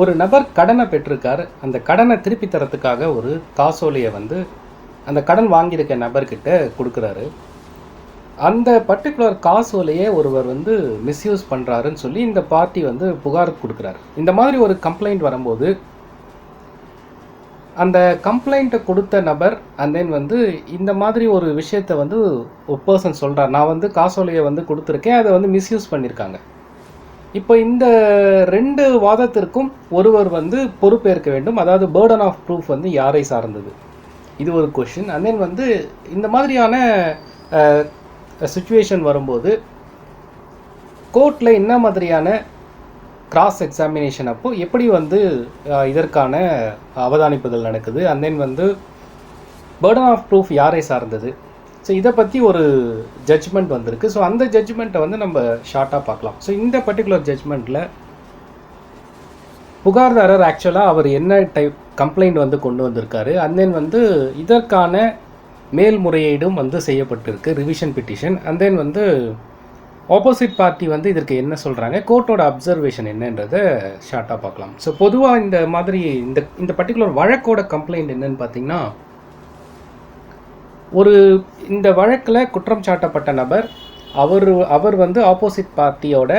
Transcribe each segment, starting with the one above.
ஒரு நபர் கடனை பெற்றிருக்காரு. அந்த கடனை திருப்பி தரத்துக்காக ஒரு காசோலையை வந்து அந்த கடன் வாங்கியிருக்க நபர்கிட்ட கொடுக்குறாரு. அந்த பர்டிகுலர் காசோலையை ஒருவர் வந்து மிஸ்யூஸ் பண்ணுறாருன்னு சொல்லி இந்த பார்ட்டி வந்து புகார் கொடுக்குறாரு. இந்த மாதிரி ஒரு கம்ப்ளைண்ட் வரும்போது அந்த கம்ப்ளைண்ட்டை கொடுத்த நபர் அண்ட் தென் வந்து இந்த மாதிரி ஒரு விஷயத்தை வந்து ஒரு பர்சன் சொல்கிறார் நான் வந்து காசோலையை வந்து கொடுத்துருக்கேன். அதை வந்து மிஸ்யூஸ் பண்ணியிருக்காங்க. இப்போ இந்த ரெண்டு வாதத்திற்கும் ஒருவர் வந்து பொறுப்பேற்க வேண்டும். அதாவது பேர்டன் ஆஃப் ப்ரூஃப் வந்து யாரை சார்ந்தது? இது ஒரு கொஷின் அண்ட் தென் வந்து இந்த மாதிரியான சுச்சுவேஷன் வரும்போது கோர்ட்டில் என்ன மாதிரியான கிராஸ் எக்ஸாமினேஷன் அப்போ எப்படி வந்து இதற்கான அவதானிப்புகள் நடக்குது? அண்ட் தென் வந்து பேர்டன் ஆஃப் ப்ரூஃப் யாரை சார்ந்தது? ஸோ இதை பற்றி ஒரு ஜட்ஜ்மெண்ட் வந்திருக்கு. ஸோ அந்த ஜட்ஜ்மெண்ட்டை வந்து நம்ம ஷார்ட்டாக பார்க்கலாம். ஸோ இந்த பர்டிகுலர் ஜட்ஜ்மெண்ட்டில் புகார்தாரர் ஆக்சுவலாக அவர் என்ன டைப் கம்ப்ளைண்ட் வந்து கொண்டு வந்திருக்காரு? அண்ட் தென் வந்து இதற்கான மேல்முறையீடும் வந்து செய்யப்பட்டிருக்கு ரிவிஷன் பிட்டிஷன் அண்ட் தென் வந்து ஆப்போசிட் பார்ட்டி வந்து இதற்கு என்ன சொல்கிறாங்க கோர்ட்டோட அப்சர்வேஷன் என்னன்றதை ஷார்ட்டாக பார்க்கலாம். ஸோ பொதுவாக இந்த மாதிரி இந்த இந்த பர்டிகுலர் வழக்கோட கம்ப்ளைண்ட் என்னன்னு பார்த்தீங்கன்னா ஒரு இந்த வழக்கில் குற்றம் சாட்டப்பட்ட நபர் அவர் அவர் வந்து ஆப்போசிட் பார்ட்டியோட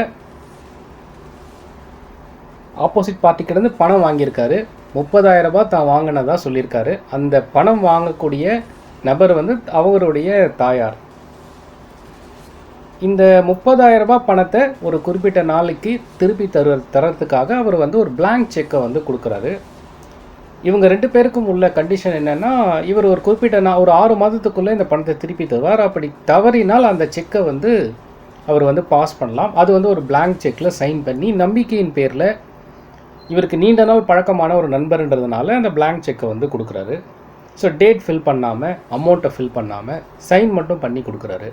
ஆப்போசிட் பார்ட்டிக்கிட்டேருந்து பணம் வாங்கியிருக்காரு. முப்பதாயிரம் ரூபாய் தான் வாங்கினதா சொல்லியிருக்காரு. அந்த பணம் வாங்கக்கூடிய நபர் வந்து அவருடைய தாயார். இந்த முப்பதாயிரம் ரூபாய் பணத்தை ஒரு குறிப்பிட்ட நாளைக்கு திருப்பி தரு தரத்துக்காக அவர் வந்து ஒரு பிளாங்க் செக்கை வந்து கொடுக்குறாரு. இவங்க ரெண்டு பேருக்கும் உள்ள கண்டிஷன் என்னென்னா இவர் ஒரு குறிப்பிட்ட நான் ஒரு ஆறு மாதத்துக்குள்ளே இந்த பணத்தை திருப்பி தருவார். அப்படி தவறினால் அந்த செக்கை வந்து அவர் வந்து பாஸ் பண்ணலாம். அது வந்து ஒரு பிளாங்க் செக்கில் சைன் பண்ணி நம்பிக்கையின் பேரில் இவருக்கு நீண்ட நாள் பழக்கமான ஒரு நண்பர்ன்றதுனால அந்த பிளாங்க் செக்கை வந்து கொடுக்குறாரு. ஸோ டேட் ஃபில் பண்ணாமல் அமௌண்ட்டை ஃபில் பண்ணாமல் சைன் மட்டும் பண்ணி கொடுக்குறாரு.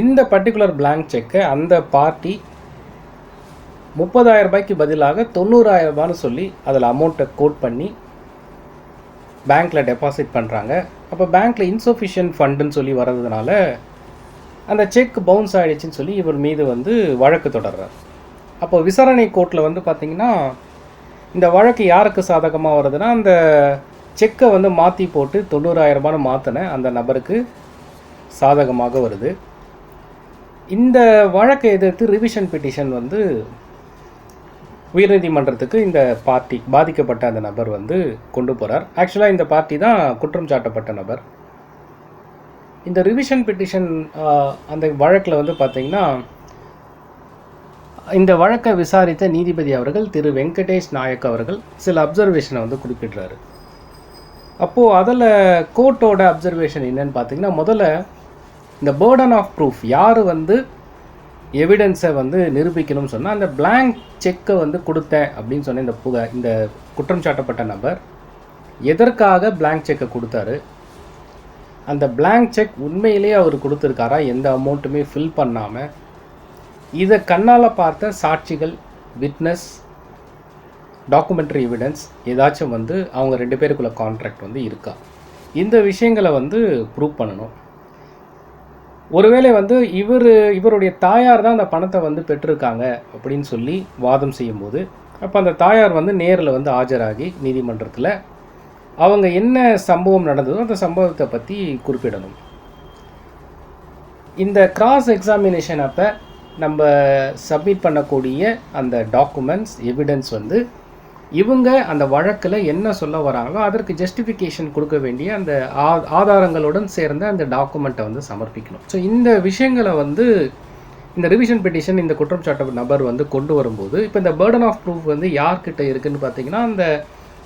இந்த பர்டிகுலர் பிளாங்க் செக்கை அந்த பார்ட்டி முப்பதாயிரம் ரூபாய்க்கு பதிலாக தொண்ணூறாயிரம் ரூபான்னு சொல்லி அதில் அமௌண்ட்டை கோட் பண்ணி பேங்க்கில் டெபாசிட் பண்ணுறாங்க அப்போ பேங்க்கில் இன்சஃபிஷியன்ட் ஃபண்டுன்னு சொல்லி வர்றதுனால அந்த செக் பவுன்ஸ் ஆகிடுச்சின்னு சொல்லி இவர் மீது வந்து வழக்கு தொடர்றார். அப்போ விசாரணை கோர்ட்டில் வந்து பார்த்திங்கன்னா இந்த வழக்கு யாருக்கு சாதகமாக வருதுன்னா அந்த செக்கை வந்து மாற்றி போட்டு தொண்ணூறாயிரம் ரூபான்னு மாற்றின அந்த நபருக்கு சாதகமாக வருது. இந்த வழக்கை எதிர்த்து ரிவிஷன் பெட்டிஷன் வந்து உயர்நீதிமன்றத்துக்கு இந்த பார்ட்டி பாதிக்கப்பட்ட அந்த நபர் வந்து கொண்டு போகிறார் ஆக்சுவலாக இந்த பார்ட்டி தான் குற்றம் சாட்டப்பட்ட நபர். இந்த ரிவிஷன் பெட்டிஷன் அந்த வழக்கில் வந்து பார்த்தீங்கன்னா இந்த வழக்கை விசாரித்த நீதிபதி அவர்கள் திரு வெங்கடேஷ் நாயக் அவர்கள் சில அப்சர்வேஷனை வந்து குறிப்பிடுறாரு. அப்போது அதில் கோர்ட்டோட அப்சர்வேஷன் என்னன்னு பார்த்தீங்கன்னா முதல்ல இந்த பேர்டன் ஆஃப் ப்ரூஃப் யார் வந்து எவிடன்ஸை வந்து நிரூபிக்கணும்னு சொன்னால் அந்த பிளாங்க் செக்கை வந்து கொடுத்தேன் அப்படின்னு சொன்ன இந்த புக இந்த குற்றம் சாட்டப்பட்ட நபர் எதற்காக பிளாங்க் செக்கை கொடுத்தாரு? அந்த பிளாங்க் செக் உண்மையிலேயே அவர் கொடுத்துருக்காரா? எந்த அமௌண்ட்டுமே ஃபில் பண்ணாமல் இதை கண்ணால் பார்த்த சாட்சிகள் விட்னஸ் டாக்குமெண்ட்ரி எவிடன்ஸ் ஏதாச்சும் வந்து அவங்க ரெண்டு பேருக்குள்ள கான்ட்ராக்ட் வந்து இருக்கா? இந்த விஷயங்களை வந்து ப்ரூவ் பண்ணணும். ஒருவேளை வந்து இவர் இவருடைய தாயார் தான் அந்த பணத்தை வந்து பெற்றிருக்காங்க அப்படின்னு சொல்லி வாதம் செய்யும்போது அப்போ அந்த தாயார் வந்து நேரில் வந்து ஆஜராகி நீதிமன்றத்தில் அவங்க என்ன சம்பவம் நடந்ததோ அந்த சம்பவத்தை பற்றி குறிப்பிடணும். இந்த கிராஸ் எக்ஸாமினேஷன் அப்போ நம்ம சப்மிட் பண்ணக்கூடிய அந்த டாக்குமெண்ட்ஸ் எவிடன்ஸ் வந்து இவங்க அந்த வழக்கில் என்ன சொல்ல வராங்களோ அதற்கு ஜஸ்டிஃபிகேஷன் கொடுக்க வேண்டிய அந்த ஆ- ஆதாரங்களுடன் சேர்ந்த அந்த டாக்குமெண்ட்டை வந்து சமர்ப்பிக்கணும். ஸோ இந்த விஷயங்களை வந்து இந்த ரிவிஷன் பெட்டிஷன் இந்த குற்றம் சாட்ட நபர் வந்து கொண்டு வரும்போது இப்போ இந்த பேர்டன் ஆஃப் ப்ரூஃப் வந்து யார்கிட்ட இருக்குன்னு பார்த்தீங்கன்னா அந்த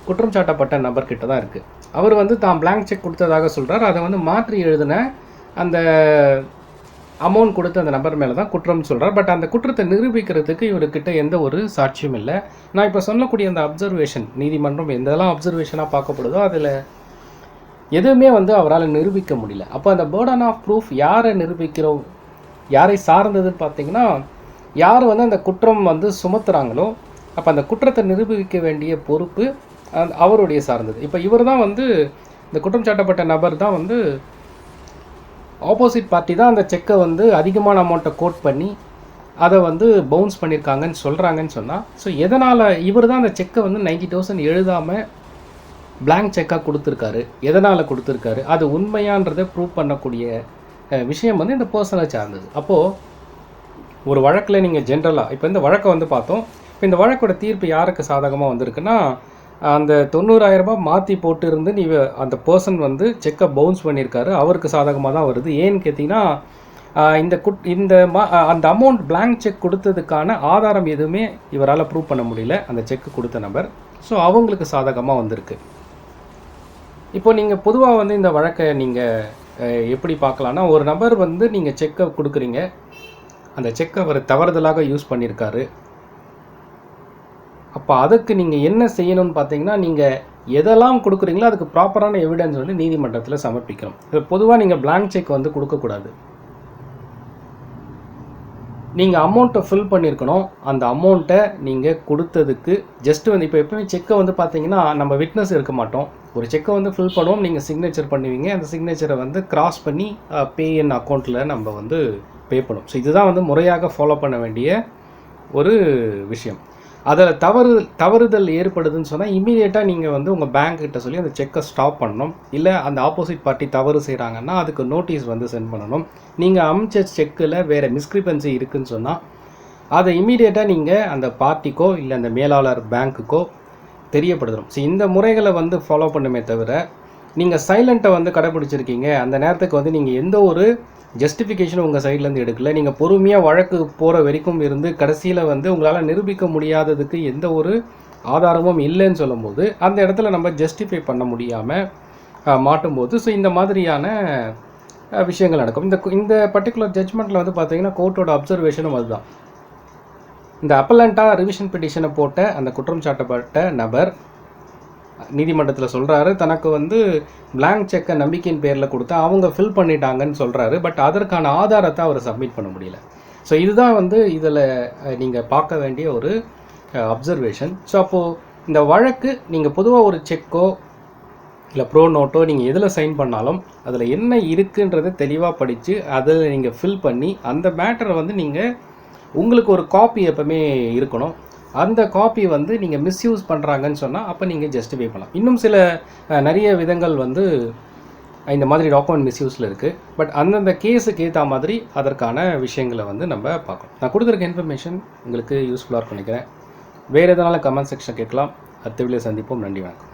குற்றம் சாட்டப்பட்ட நபர்கிட்ட தான் இருக்குது அவர் வந்து தான் பிளாங்க் செக் கொடுத்ததாக சொல்கிறார் அதை வந்து மாற்றி எழுதின அந்த அமௌண்ட் கொடுத்து அந்த நபர் மேலே தான் குற்றம் சொல்கிறார் பட் அந்த குற்றத்தை நிரூபிக்கிறதுக்கு இவர்கிட்ட எந்த ஒரு சாட்சியும் இல்லை. நான் இப்போ சொல்லக்கூடிய அந்த அப்சர்வேஷன் நீதிமன்றம் எந்தெல்லாம் அப்சர்வேஷனாக பார்க்கப்படுதோ அதில் எதுவுமே வந்து அவரால் நிரூபிக்க முடியல. அப்போ அந்த பேர்டன் ஆஃப் ப்ரூஃப் யாரை நிரூபிக்கிறோம்? யாரை சார்ந்ததுன்னு பார்த்தீங்கன்னா யார் வந்து அந்த குற்றம் வந்து சுமத்துறாங்களோ அப்போ அந்த குற்றத்தை நிரூபிக்க வேண்டிய பொறுப்பு அவருடைய சார்ந்தது. இப்போ இவர் தான் வந்து இந்த குற்றம் சாட்டப்பட்ட நபர் தான் வந்து ஆப்போசிட் பார்ட்டி தான் அந்த செக்கை வந்து அதிகமான அமௌண்ட்டை கோட் பண்ணி அதை வந்து பவுன்ஸ் பண்ணியிருக்காங்கன்னு சொல்கிறாங்கன்னு சொன்னால் ஸோ எதனால் இவர் தான் அந்த செக்கை வந்து நைன்டி தௌசண்ட் எழுதாமல் பிளாங்க் செக்காக கொடுத்துருக்காரு? எதனால் கொடுத்துருக்காரு? அது உண்மையான்றதை ப்ரூவ் பண்ணக்கூடிய விஷயம் வந்து இந்த பர்சனை சார்ந்தது. அப்போது ஒரு வழக்கில் நீங்கள் ஜென்ரலாக இப்போ இந்த வழக்கை வந்து பார்த்தோம். இப்போ இந்த வழக்கோட தீர்ப்பு யாருக்கு சாதகமாக வந்திருக்குன்னா அந்த தொண்ணூறாயிரம் ரூபாய் மாற்றி போட்டு இருந்து நீ அந்த பர்சன் வந்து செக்கை பவுன்ஸ் பண்ணியிருக்காரு அவருக்கு சாதகமாக தான் வருது. ஏன்னு கேட்டிங்கன்னா இந்த குட் இந்த மா அந்த அமௌண்ட் பிளாங்க் செக் கொடுத்ததுக்கான ஆதாரம் எதுவுமே இவரால் ப்ரூவ் பண்ண முடியல. அந்த செக் கொடுத்த நபர். ஸோ அவங்களுக்கு சாதகமாக வந்திருக்கு. இப்போ நீங்கள் பொதுவாக வந்து இந்த வழக்கை நீங்கள் எப்படி பார்க்கலான்னா ஒரு நபர் வந்து நீங்கள் செக்கை கொடுக்குறீங்க. அந்த செக்கை அவர் தவறுதலாக யூஸ் பண்ணியிருக்காரு அப்போ அதுக்கு நீங்கள் என்ன செய்யணும்னு பார்த்தீங்கன்னா நீங்கள் எதெல்லாம் கொடுக்குறீங்களோ அதுக்கு ப்ராப்பரான எவிடன்ஸ் வந்து நீதிமன்றத்தில் சமர்ப்பிக்கணும். பொதுவாக நீங்கள் பிளாங்க் செக் வந்து கொடுக்கக்கூடாது. நீங்கள் அமௌண்ட்டை ஃபில் பண்ணியிருக்கணும் அந்த அமௌண்ட்டை நீங்கள் கொடுத்ததுக்கு ஜஸ்ட் வந்து இப்போ எப்பவுமே செக்கை வந்து பார்த்தீங்கன்னா நம்ம விட்னஸ் இருக்க மாட்டோம். ஒரு செக்கை வந்து ஃபில் பண்ணுவோம் நீங்கள் சிக்னேச்சர் பண்ணுவீங்க. அந்த சிக்னேச்சரை வந்து கிராஸ் பண்ணி பே இன் அக்கௌண்ட்டில் நம்ம வந்து பே பண்ணும் ஸோ இதுதான் வந்து முறையாக ஃபாலோ பண்ண வேண்டிய ஒரு விஷயம். அதில் தவறு தவறுதல் ஏற்படுதுன்னு சொன்னால் இமீடியட்டாக நீங்கள் வந்து உங்கள் பேங்க்கிட்ட சொல்லி அந்த செக்கை ஸ்டாப் பண்ணணும். இல்லை அந்த ஆப்போசிட் பார்ட்டி தவறு செய்கிறாங்கன்னா அதுக்கு நோட்டீஸ் வந்து சென்ட் பண்ணணும். நீங்கள் அமிச்ச செக்கில் வேறு மிஸ்கிரிபன்சி இருக்குதுன்னு சொன்னால் அதை இமீடியட்டாக நீங்கள் அந்த பார்ட்டிக்கோ இல்லை அந்த மேலாளர் பேங்க்குக்கோ தெரியப்படுத்தணும். ஸோ இந்த முறைகளை வந்து ஃபாலோ பண்ணுமே தவிர நீங்கள் சைலண்ட்டை வந்து கடைப்பிடிச்சிருக்கீங்க. அந்த நேரத்துக்கு வந்து நீங்கள் எந்த ஒரு ஜஸ்டிஃபிகேஷனும் உங்கள் சைட்லேருந்து எடுக்கல. நீங்கள் பொறுமையாக வழக்கு போகிற வரைக்கும் இருந்து கடைசியில் வந்து உங்களால் நிரூபிக்க முடியாததுக்கு எந்த ஒரு ஆதாரமும் இல்லைன்னு சொல்லும்போது அந்த இடத்துல நம்ம ஜஸ்டிஃபை பண்ண முடியாமல் மாட்டும்போது ஸோ இந்த மாதிரியான விஷயங்கள் நடக்கும். இந்த இந்த பர்டிகுலர் ஜட்ஜ்மெண்ட்டில் வந்து பார்த்தீங்கன்னா கோர்ட்டோட அப்சர்வேஷனும் அதுதான். இந்த அப்பலண்ட்டாக ரிவிஷன் பெட்டிஷனை போட்ட அந்த குற்றம் சாட்டப்பட்ட நபர் நீதிமன்றத்தில் சொல்கிறாரு தனக்கு வந்து பிளாங்க் செக்கை நம்பிக்கையின் பேரில் கொடுத்தா அவங்க ஃபில் பண்ணிட்டாங்கன்னு சொல்கிறாரு பட் அதற்கான ஆதாரத்தை அவர் சப்மிட் பண்ண முடியல. ஸோ இதுதான் வந்து இதில் நீங்கள் பார்க்க வேண்டிய ஒரு அப்சர்வேஷன் ஸோ அப்போது இந்த வழக்கு நீங்கள் பொதுவாக ஒரு செக்கோ இல்லை ப்ரோ நோட்டோ நீங்கள் எதில் சைன் பண்ணாலும் அதில் என்ன இருக்குன்றதை தெளிவாக படித்து அதில் நீங்கள் ஃபில் பண்ணி அந்த மேட்டரை வந்து நீங்கள் உங்களுக்கு ஒரு காப்பி எப்பவுமே இருக்கணும். அந்த காப்பி வந்து நீங்கள் மிஸ்யூஸ் பண்ணுறாங்கன்னு சொன்னால் அப்போ நீங்கள் ஜஸ்டிஃபை பண்ணலாம். இன்னும் சில நிறைய விதங்கள் வந்து இந்த மாதிரி டாக்குமெண்ட் மிஸ்யூஸில் இருக்குது பட் அந்தந்த கேஸுக்கு ஏற்ற மாதிரி அதற்கான விஷயங்களை வந்து நம்ம பார்க்கணும். நான் கொடுத்துருக்க இன்ஃபர்மேஷன் உங்களுக்கு யூஸ்ஃபுல்லாக இருக்கும் நினைக்கிறேன். வேறு எதனால கமெண்ட் செக்ஷன் கேட்கலாம். அடுத்த வீடியோ சந்திப்போம். நன்றி வணக்கம்.